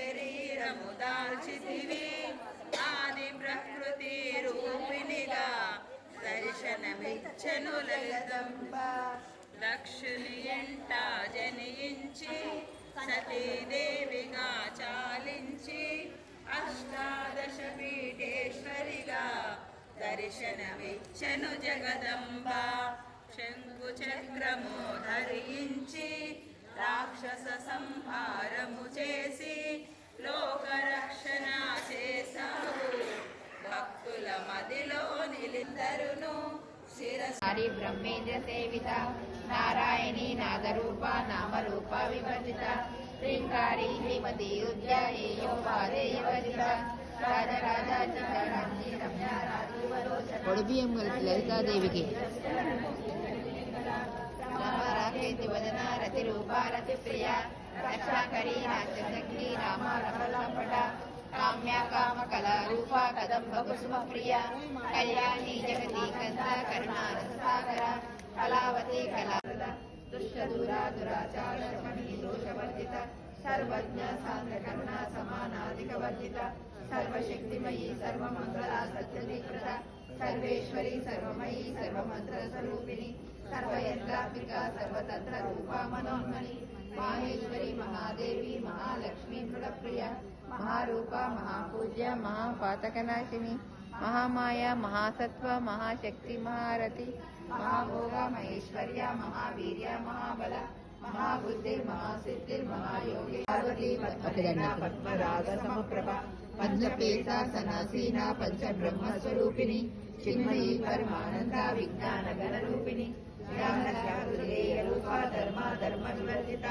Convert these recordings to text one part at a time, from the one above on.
శరీరము దాల్చితివి ఆది ప్రకృతి రూపిణిగా దర్శనమిచ్చను లలితంబ. లక్ష్మి ఎంట జనించి సతీదేవిగా చాలించి అష్టాదశ పీఠేశ్వరిగా దర్శనమిచ్చను జగదంబ. శంకు చక్రము ధరించి రాక్షస సంహారము చేసి లోకరక్షణ చేశావు భక్తుల మదిలో నిలిందరును హరి బ్రహ్మేంద్ర సేవిత నారాయణీ నాదరూప నామరూప వివర్జిత శ్రీంకారి శ్రీమతి పొడిబియ్యం కలిసి లలితాదేవికి. రామరాకేతి వదన భారత ప్రియ రక్షాకరి నాట్యశక్తి రామ రమలపట కామ్య కామ కళా రూప కదంబ కుసుమ ప్రియ కళ్యాణి జగతి కంద కరుణారసాగర కళావతి కళా దుష్ట దూరా దురాచార దోషవర్జిత సర్వజ్ఞ సాంద్ర కరుణ సమానాధిక వర్జిత సర్వశక్తిమయీ సర్వమంగళ సత్యదీకృత सर्वेश्वरी, सर्वमयी सर्वमंत्र स्वरूपिणी सर्वयंत्रापिका सर्वतंत्र रूपा मनोहरी माहेश्वरी, महादेवी, महालक्ष्मी, मृगप्रिया, महारूपा, महापूज्य, महापातकनाशिनी, महामाया महासत्व महाशक्ति, महारथि, महाभोगा, महेश्वर्या, महावीर्या, महाबला పద్మరాగ సమప్రభ పంచపేత సనాసీన పంచ బ్రహ్మ స్వరూపిణి చిన్మయీ పరమానంద విజ్ఞాన గణ రూపిణి రూప ధర్మ ధర్మ వివర్జిత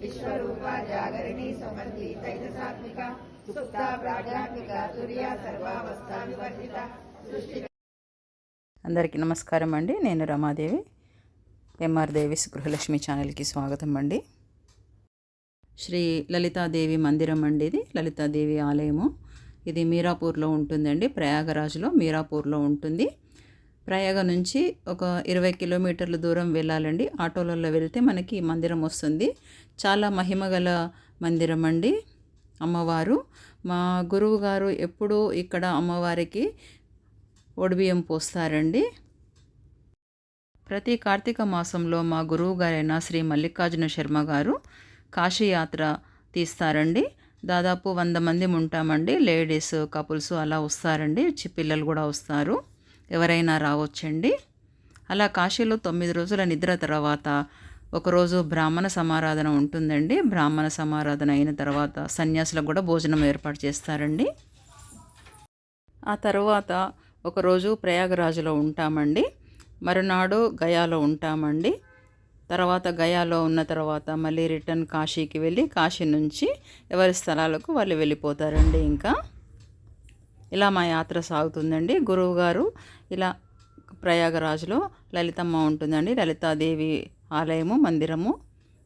విశ్వరూప జాగరణి సమర్థి తైజసాత్మిక సుప్త ప్రాజ్ఞాత్మిక తుర్య సర్వావస్థ వివర్జిత సృష్టి అందరికీ నమస్కారం అండి. నేను రమాదేవి. ఎంఆర్ దేవిస్ గృహలక్ష్మి ఛానల్కి స్వాగతం అండి. శ్రీ లలితాదేవి మందిరం అండి ఇది. లలితాదేవి ఆలయము. ఇది మీరాపూర్లో ఉంటుందండి. ప్రయాగరాజ్లో మీరాపూర్లో ఉంటుంది. ప్రయాగ నుంచి ఒక ఇరవై కిలోమీటర్ల దూరం వెళ్ళాలండి. ఆటోలలో వెళ్తే మనకి మందిరం వస్తుంది. చాలా మహిమగల మందిరం అండి అమ్మవారు. మా గురువు గారు ఎప్పుడూ ఇక్కడ అమ్మవారికి ఒడిబియ్యం పోస్తారండి. ప్రతి కార్తీక మాసంలో మా గురువు గారైన శ్రీ మల్లికార్జున శర్మ గారు కాశీయాత్ర తీస్తారండి. దాదాపు వంద మంది ఉంటామండి. లేడీస్ కపుల్స్ అలా వస్తారండి. చి- పిల్లలు కూడా వస్తారు. ఎవరైనా రావచ్చండి. అలా కాశీలో తొమ్మిది రోజుల నిద్ర తర్వాత ఒకరోజు బ్రాహ్మణ సమారాధన ఉంటుందండి. బ్రాహ్మణ సమారాధన అయిన తర్వాత సన్యాసులకు కూడా భోజనం ఏర్పాటు చేస్తారండి. ఆ తర్వాత ఒకరోజు ప్రయాగరాజులో ఉంటామండి. మరునాడు గయాలో ఉంటామండి. తర్వాత గయాలో ఉన్న తర్వాత మళ్ళీ రిటర్న్ కాశీకి వెళ్ళి కాశీ నుంచి ఎవరి స్థలాలకు వాళ్ళు వెళ్ళిపోతారండి ఇంకా. ఇలా మా యాత్ర సాగుతుందండి. గురువు గారు ఇలా ప్రయాగరాజులో లలితమ్మ ఉంటుందండి. లలితాదేవి ఆలయము మందిరము.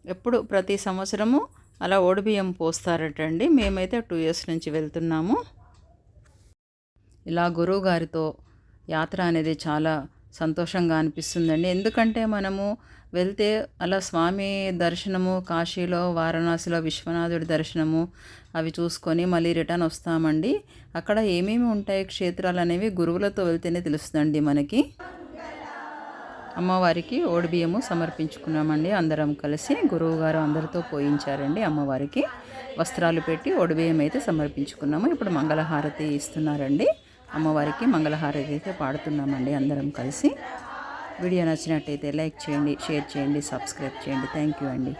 ఎప్పుడు ప్రతి సంవత్సరము అలా ఓడిబియ్యం పోస్తారటండి. మేమైతే టూ ఇయర్స్ నుంచి వెళ్తున్నాము. ఇలా గురువు గారితో యాత్ర అనేది చాలా సంతోషంగా అనిపిస్తుందండి. ఎందుకంటే మనము వెళ్తే అలా స్వామి దర్శనము కాశీలో వారణాసిలో విశ్వనాథుడి దర్శనము అవి చూసుకొని మళ్ళీ రిటర్న్ వస్తామండి. అక్కడ ఏమేమి ఉంటాయి క్షేత్రాలు అనేవి గురువులతో వెళ్తేనే తెలుస్తుందండి మనకి. అమ్మవారికి ఓడిబియ్యము సమర్పించుకున్నామండి. అందరం కలిసి గురువుగారు అందరితో పోయించారండి అమ్మవారికి. వస్త్రాలు పెట్టి ఓడిబియ్యం అయితే సమర్పించుకున్నాము. ఇప్పుడు మంగళహారతి ఇస్తున్నారండి. అమ్మవారికి మంగళహారతి అయితే పాడుతున్నామండి అందరం కలిసి. వీడియో నచ్చినట్టయితే లైక్ చేయండి షేర్ చేయండి సబ్స్క్రైబ్ చేయండి. థ్యాంక్ యూ అండి.